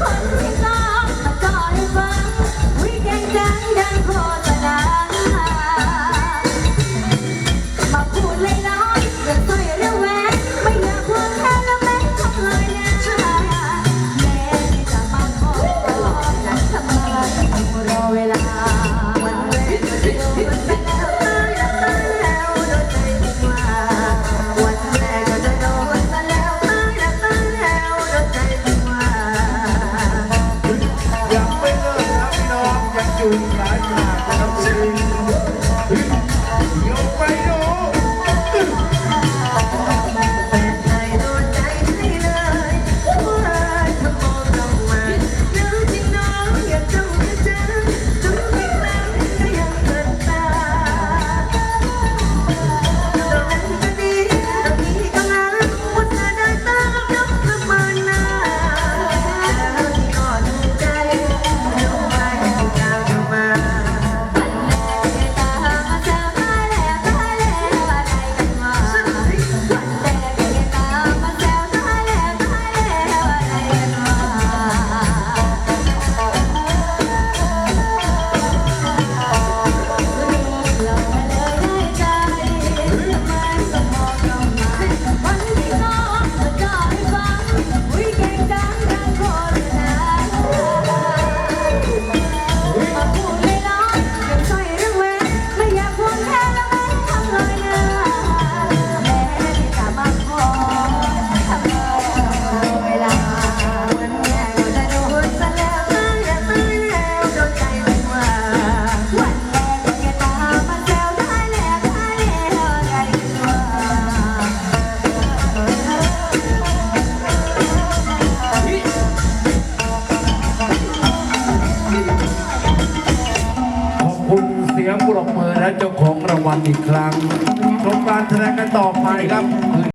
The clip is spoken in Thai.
คนที่สองมาจอยฟังวิจารณ์ดังดังพอ ลืม ครับปรบมือและเจ้าของรางวัลอีกครั้งชมการแสดงกันต่อไปครับ